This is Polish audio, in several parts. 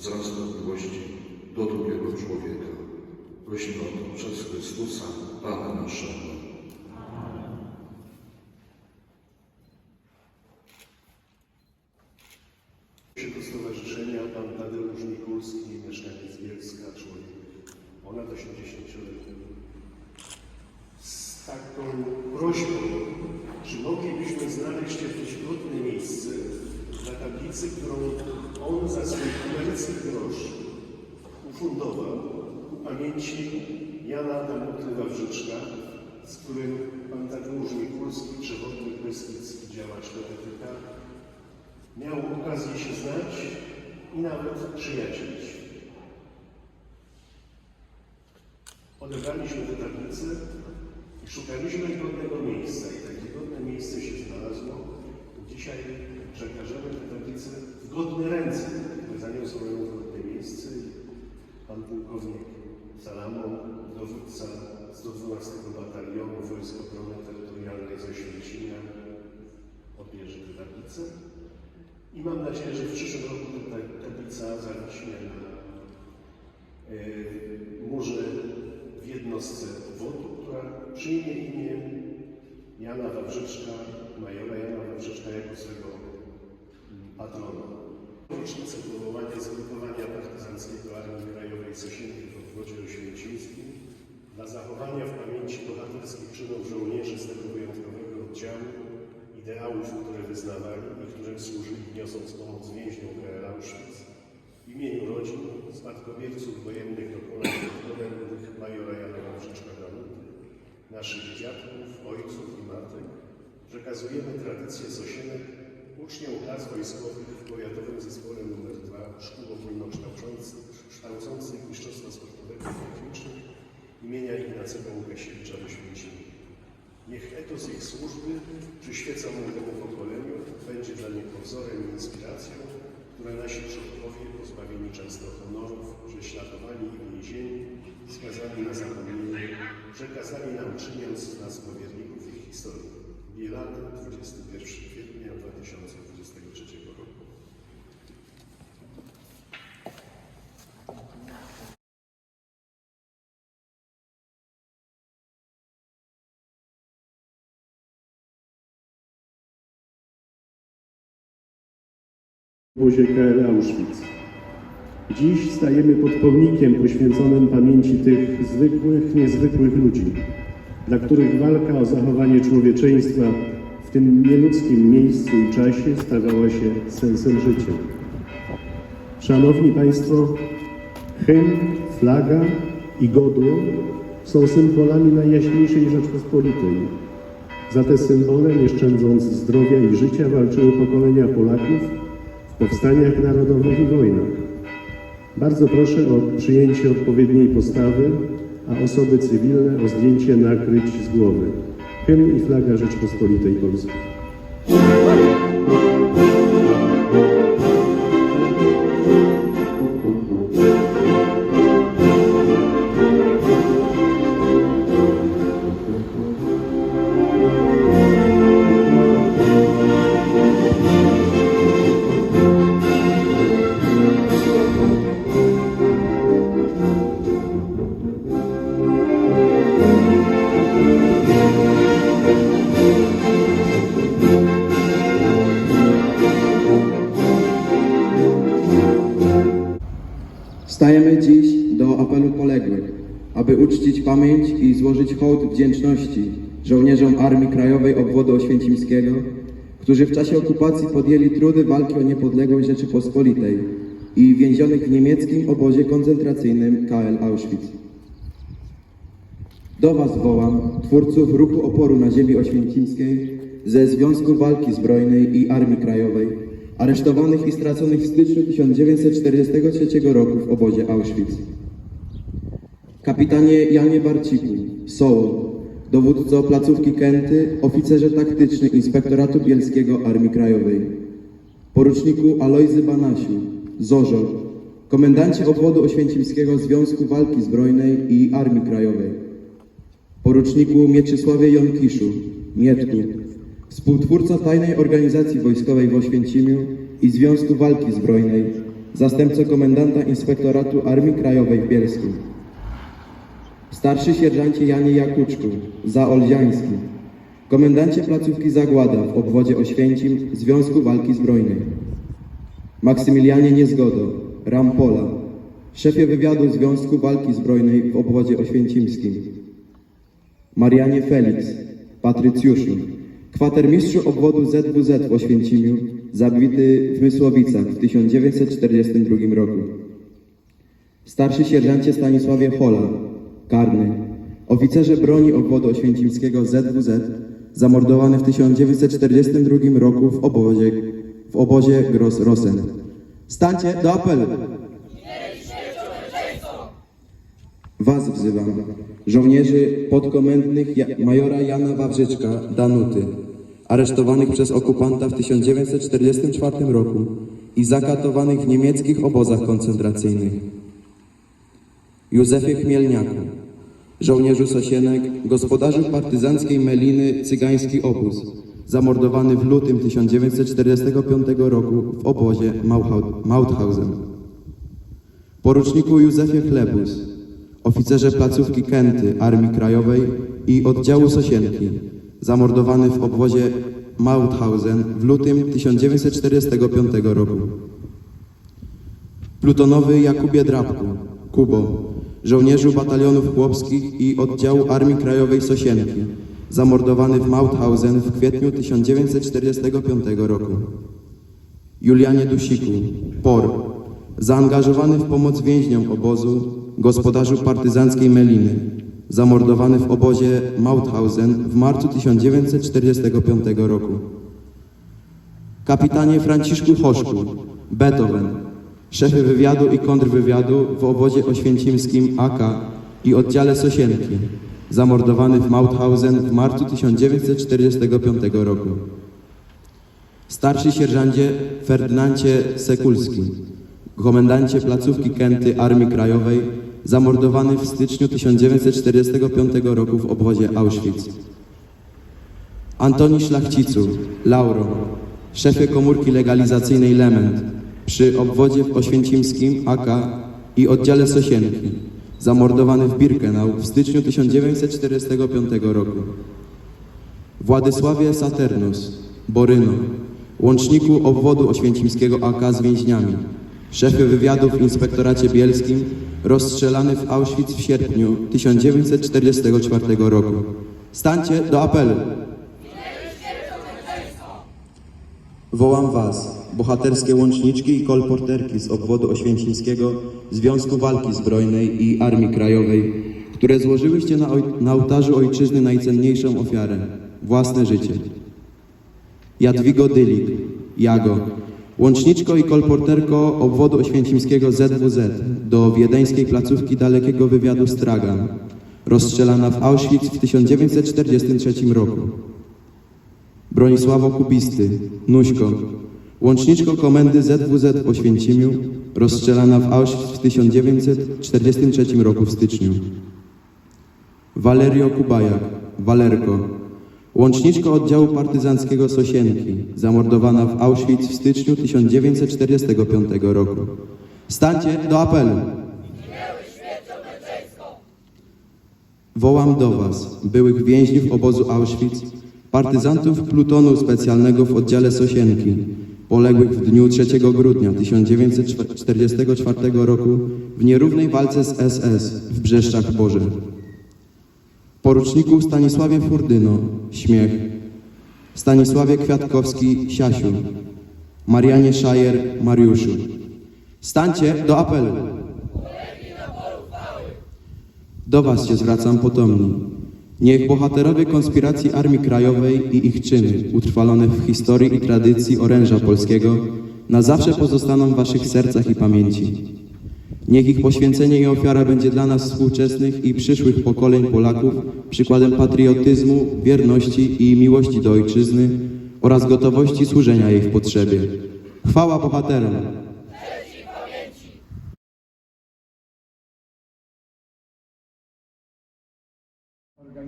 nas wzrasta w miłości do drugiego człowieka. Prosimy o to przez Chrystusa, Pana naszego. do stowarzyszenia pan Tadeusz Mikulski, mieszkaniec Bielska, człowiek ponad 80-letni. Z taką prośbą, czy moglibyśmy znaleźć jakieś godne miejsce dla tablicy, którą on za swój kumercy grosz ufundował pamięci Jana Danuty Wawrzyczka, z którym pan Tadeusz Mikulski, przewodnik Beskidzki, działacz KTTK, miał okazję się znać i nawet przyjaźnić. Odebraliśmy tę tablicę i szukaliśmy godnego miejsca i takie godne miejsce się znalazło. Dzisiaj przekażemy tę tablicę godne ręce, które zaniosą ją w godne miejsce pan pułkownik Salamon, dowódca 112 Batalionu Wojsk Obrony Terytorialnej ze Święcimia, odbierze tę tablicę. I mam nadzieję, że w przyszłym roku ta tablica zawiśnie na e, murze w jednostce obwodu, która przyjmie imię Jana Wawrzyczka, majora Jana Wawrzyczka jako swego patrona. Rocznicę powołania zgrupowania partyzanckiego Armii Krajowej Sosienki w obwodzie oświęcimskim dla zachowania w pamięci bohaterskich czynów żołnierzy z tego wyjątkowego oddziału ideałów, które wyznawali i którym służyli, niosąc pomoc więźniom PRL Auschwitz. W imieniu rodzin, spadkobierców wojennych dokonań wojennych majora Jana Wawrzyczka Danuty, naszych dziadków, ojców i matek, przekazujemy tradycję Sosienek uczniom klas wojskowych w powiatowym zespole nr 2 szkół ogólnokształcących Mistrzostwa Sportowego i Technicznych imienia Ignacego Łukasiewicza do Święcimia. Niech etos ich służby przyświeca młodemu pokoleniu, będzie dla nich wzorem i inspiracją, które nasi przodkowie, pozbawieni często honorów, prześladowani i więzieni, skazani na zapomnienie, przekazali nam, czyniąc z nas powierników ich historii. Bielany, 21 kwietnia 2023 roku. obozie KL Auschwitz. Dziś stajemy pod pomnikiem poświęconym pamięci tych zwykłych, niezwykłych ludzi, dla których walka o zachowanie człowieczeństwa w tym nieludzkim miejscu i czasie stawała się sensem życia. Szanowni Państwo, hymn, flaga i godło są symbolami Najjaśniejszej Rzeczpospolitej. Za te symbole, nie szczędząc zdrowia i życia, walczyły pokolenia Polaków w powstaniach narodowych i wojnach. Bardzo proszę o przyjęcie odpowiedniej postawy, a osoby cywilne o zdjęcie nakryć z głowy. Hymn i flaga Rzeczpospolitej Polskiej. Aby uczcić pamięć i złożyć hołd wdzięczności żołnierzom Armii Krajowej Obwodu Oświęcimskiego, którzy w czasie okupacji podjęli trudy walki o niepodległość Rzeczypospolitej i więzionych w niemieckim obozie koncentracyjnym KL Auschwitz. Do Was wołam, twórców ruchu oporu na ziemi oświęcimskiej, ze Związku Walki Zbrojnej i Armii Krajowej, aresztowanych i straconych w styczniu 1943 roku w obozie Auschwitz. Kapitanie Janie Barciku, Sołon, dowódco placówki Kenty, oficerze taktyczny Inspektoratu Bielskiego Armii Krajowej. Poruczniku Alojzy Banasiu, Zorzo, komendancie obwodu oświęcimskiego Związku Walki Zbrojnej i Armii Krajowej. poruczniku Mieczysławie Jonkiszu, Mietku, współtwórca tajnej organizacji wojskowej w Oświęcimiu i Związku Walki Zbrojnej, zastępco komendanta Inspektoratu Armii Krajowej w Bielsku. Starszy sierżancie Janie Jakuczku, Zaolziański, komendancie placówki Zagłada w obwodzie Oświęcim Związku Walki Zbrojnej. Maksymilianie Niezgodo, Rampola, szefie wywiadu Związku Walki Zbrojnej w obwodzie oświęcimskim. Marianie Felix, patrycjuszu, kwatermistrzu obwodu ZWZ w Oświęcimiu, zabity w Mysłowicach w 1942 roku. Starszy sierżancie Stanisławie Hola, karny, oficerze broni obwodu oświęcimskiego ZWZ, zamordowany w 1942 roku w obozie, w obozie Gross-Rosen. Stańcie do apelu! Was wzywam, żołnierzy podkomendnych majora Jana Wawrzyczka, Danuty, aresztowanych przez okupanta w 1944 roku i zakatowanych w niemieckich obozach koncentracyjnych. Józefie Chmielniaku, żołnierzu Sosienek, gospodarzu partyzanckiej Meliny Cygański Obóz, zamordowany w lutym 1945 roku w obozie Mauthausen. Poruczniku Józefie Chlebus, oficerze placówki Kenty Armii Krajowej i oddziału Sosienki, zamordowany w obwozie Mauthausen w lutym 1945 roku. Plutonowy Jakubie Drabku, Kubo, żołnierzu batalionów chłopskich i oddziału Armii Krajowej Sosienki, zamordowany w Mauthausen w kwietniu 1945 roku. Julianie Dusiku, POR, zaangażowany w pomoc więźniom obozu, gospodarzu partyzanckiej Meliny, zamordowany w obozie Mauthausen w marcu 1945 roku. Kapitanie Franciszku Choszku, Beethoven, szefie wywiadu i kontrwywiadu w obozie oświęcimskim AK i oddziale Sosienki, zamordowany w Mauthausen w marcu 1945 roku. Starszy sierżancie Ferdynancie Sekulski, komendancie placówki Kenty Armii Krajowej, zamordowany w styczniu 1945 roku w obwodzie Auschwitz. Antoni Szlachcicu, Lauro, szefie komórki legalizacyjnej Lement, przy obwodzie Oświęcimskim AK i oddziale Sosienki, zamordowany w Birkenau w styczniu 1945 roku. Władysławie Saturnus, Boryno, łączniku obwodu oświęcimskiego AK z więźniami, szefie wywiadu w inspektoracie bielskim, rozstrzelany w Auschwitz w sierpniu 1944 roku. Stańcie do apelu! Wołam Was, bohaterskie łączniczki i kolporterki z obwodu oświęcimskiego, Związku Walki Zbrojnej i Armii Krajowej, które złożyłyście na, na ołtarzu ojczyzny najcenniejszą ofiarę własne życie. Jadwigo Dylik, Jago, łączniczko i kolporterko obwodu oświęcimskiego ZWZ do wiedeńskiej placówki dalekiego wywiadu Stragan, rozstrzelana w Auschwitz w 1943 roku. Bronisławo Kubisty, Nuśko, łączniczko komendy ZWZ Oświęcimiu, rozstrzelana w Auschwitz w 1943 roku w styczniu. Valerio Kubajak, Walerko, łączniczko oddziału partyzanckiego Sosienki, zamordowana w Auschwitz w styczniu 1945 roku. Stańcie do apelu! Wołam do Was, byłych więźniów obozu Auschwitz, partyzantów plutonu specjalnego w oddziale Sosienki, poległych w dniu 3 grudnia 1944 roku w nierównej walce z SS w Brzeszczach Boże. Poruczniku Stanisławie Furdyno, Śmiech, Stanisławie Kwiatkowski, Siasiu, Marianie Szajer, Mariuszu. Stańcie do apelu! Do Was się zwracam potomni. Niech bohaterowie konspiracji Armii Krajowej i ich czyny, utrwalone w historii i tradycji oręża polskiego, na zawsze pozostaną w Waszych sercach i pamięci. Niech ich poświęcenie i ofiara będzie dla nas współczesnych i przyszłych pokoleń Polaków przykładem patriotyzmu, wierności i miłości do ojczyzny oraz gotowości służenia jej w potrzebie. Chwała bohaterom!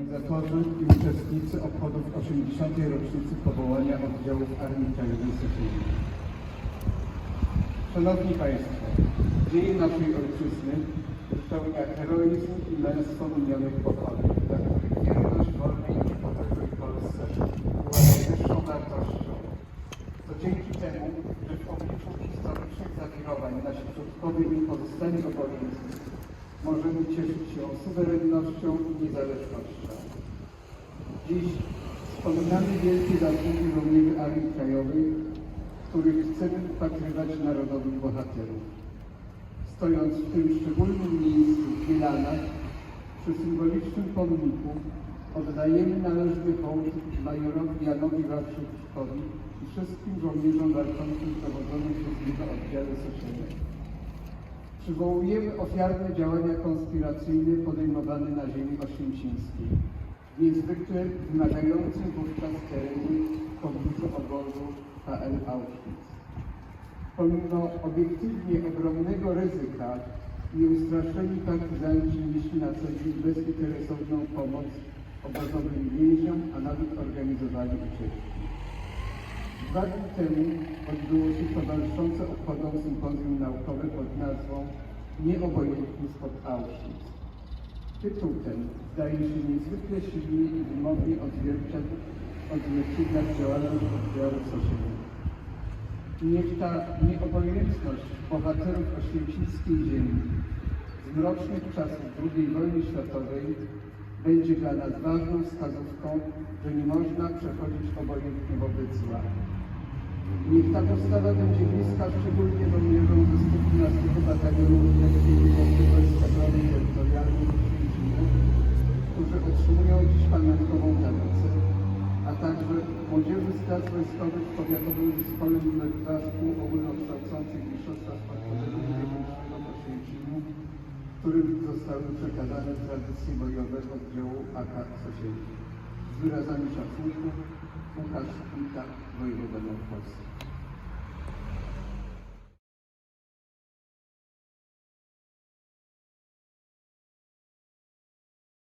Organizatorzy i uczestnicy obchodów 80. rocznicy powołania oddziałów Armii Krajowej Sosieńskiej. Szanowni Państwo, dzieje naszej ojczyzny pełnia heroizm i męstwo minionych pokoleń, dla których wierność wolnej i niepodległej Polsce była najwyższą wartością. To dzięki temu, że w obliczu historycznych zawirowań nasi przodkowie nie pozostali obojętni, możemy cieszyć się suwerennością i niezależnością. Dziś wspominamy wielkie zasługi żołnierzy Armii Krajowej, których chcemy upatrywać narodowych bohaterów. Stojąc w tym szczególnym miejscu w Bielanach, przy symbolicznym pomniku, oddajemy należny hołd majorowi Janowi Warszawiczkowi i wszystkim żołnierzom walczącym w dowodzonym przez niego oddziale Sosienek. Przywołujemy ofiarne działania konspiracyjne podejmowane na ziemi oświęcimskiej, niezwykle wymagającym wówczas terenie w pobliżu obozu HL Auschwitz. Pomimo obiektywnie ogromnego ryzyka, nieustraszeni partyzanci nieśli na co dzień bezinteresowną pomoc obozowym więźniom, a nawet organizowali ucieczki. Dwa dni temu odbyło się towarzyszące obchodom sympozjum naukowe pod nazwą Nieobojętni spod Auschwitz. Tytuł ten zdaje się niezwykle silnie i wymownie odzwierciedlać działalność oddziału Sosienek. Niech ta nieobojętność bohaterów oświęcimskiej ziemi z mrocznych czasów II wojny światowej będzie dla nas ważną wskazówką, że nie można przechodzić obojętnie wobec zła. Niech ta postawa będzie bliska szczególnie żołnierzom ze 112 Batalionu Lotniczego Eskadronu Terytorialnej w Święcimiu, którzy otrzymują dziś pamiątkową tablicę, a także młodzieży klas wojskowych w powiatowym zespole nr 2 szkół ogólnokształcących Mistrzostwa Sportowego Technicznego w Oświęcimiu, którym zostały przekazane tradycje bojowe oddziału AK Sosiedzi. Z wyrazami szacunku Łukasz Wita, wojewoda Polski.